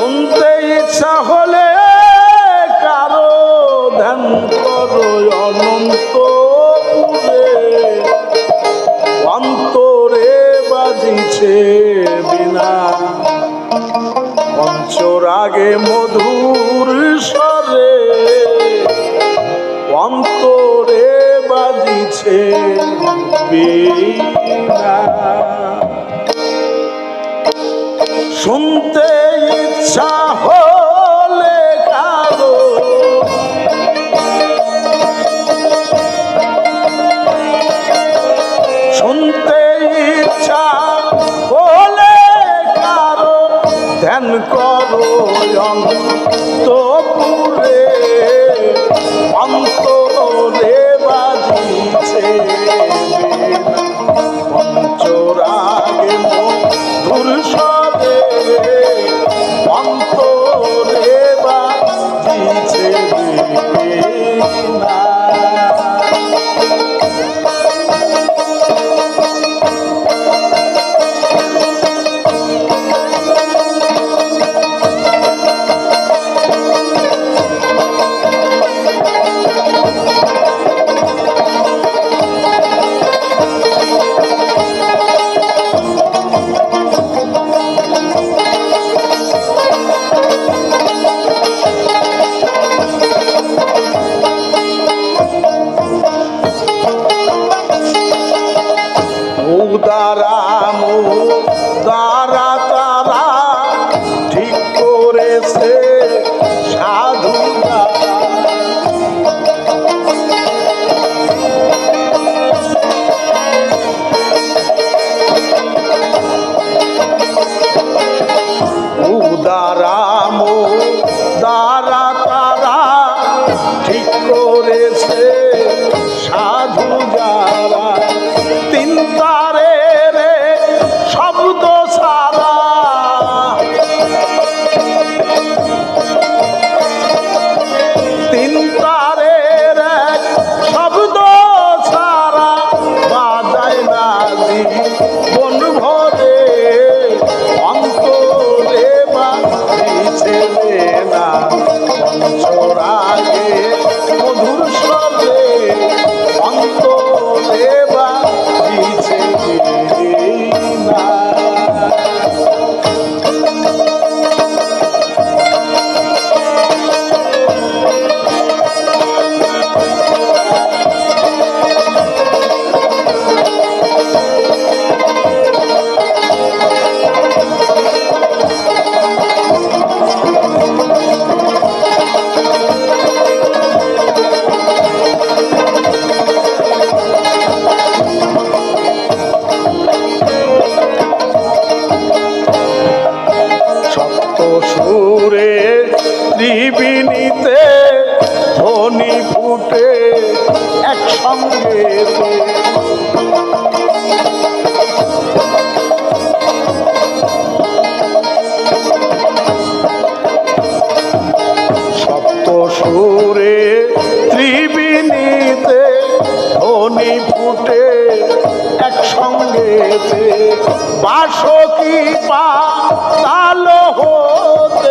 শুনতে ইচ্ছা হলে কারও ধ্যান করো, অনন্ত অন্তরে বাজিছে বিনা পঞ্চরাগে মধুর স্বরে। অন্তরে বাজিছে বীণা। শুনতে উদারা দারা একসঙ্গে সপ্ত সুরে ত্রিবিনীতে ফুটে একসঙ্গে বাসকি পা তাল হতে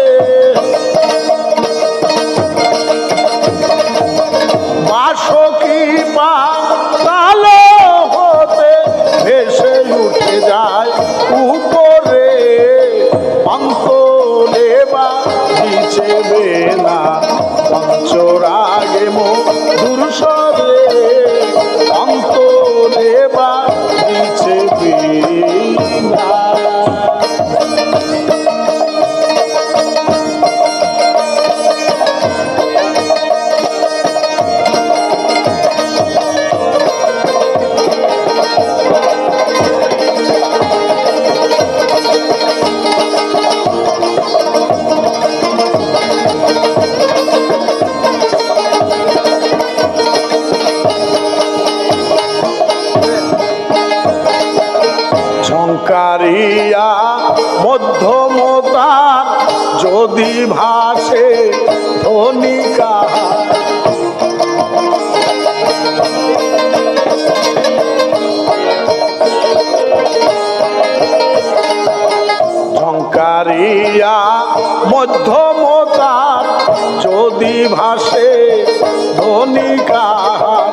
ভাসে ধনিকা ঝঙ্কারিয়া মধ্যমতার যদি ভাসে ধনিকার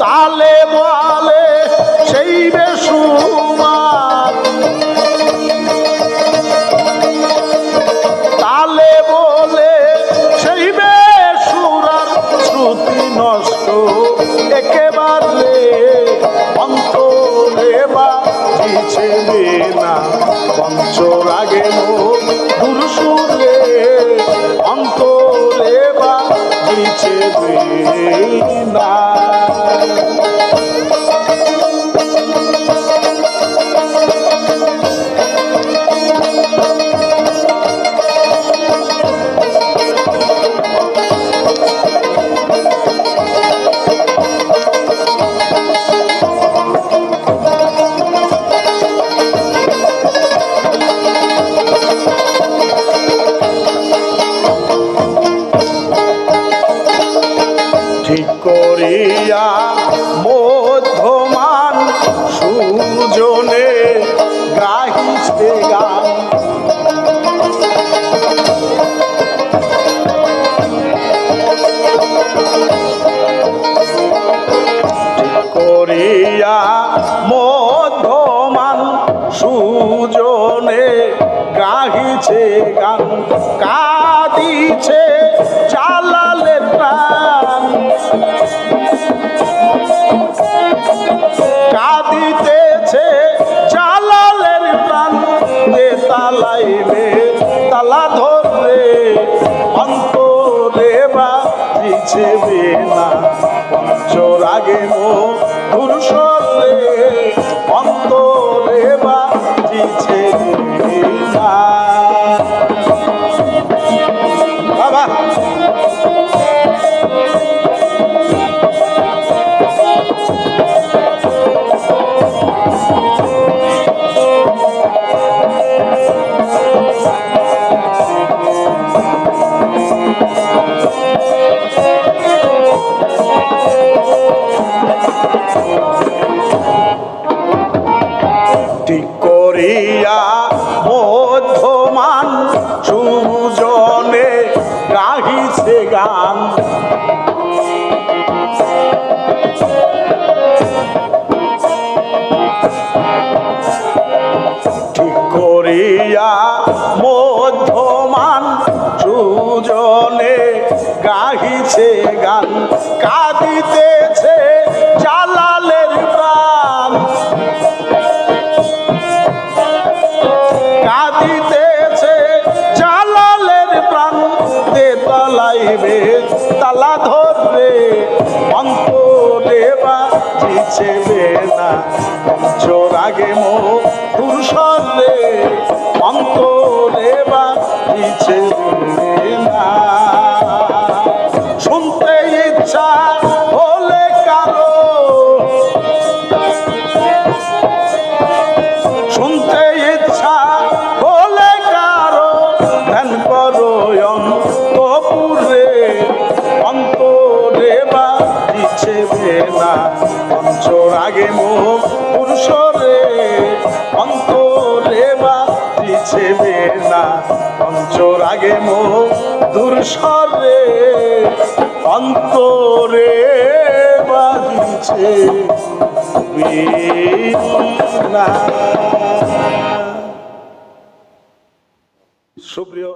তালে বলে সেই বেসুমার একেবারে অন্তরে বা কিছু না গাহিছে গান, কাঁদিছে চালালে প্রাণ। কাঁদিতেছে চালালের প্রাণ রে তালাইবে তালা ধরে অন্তরে বা দিছে না পঞ্চর আগে মো পুরুষরে অন্তরে বা দিছে না বাবা দিছে না। চোর আগে মো পুরুষরে অন্তরে দিচ্ছে না পঞ্চর আগে মো দূর সরে অন্তরে বা দিচ্ছে না সুপ্রিয়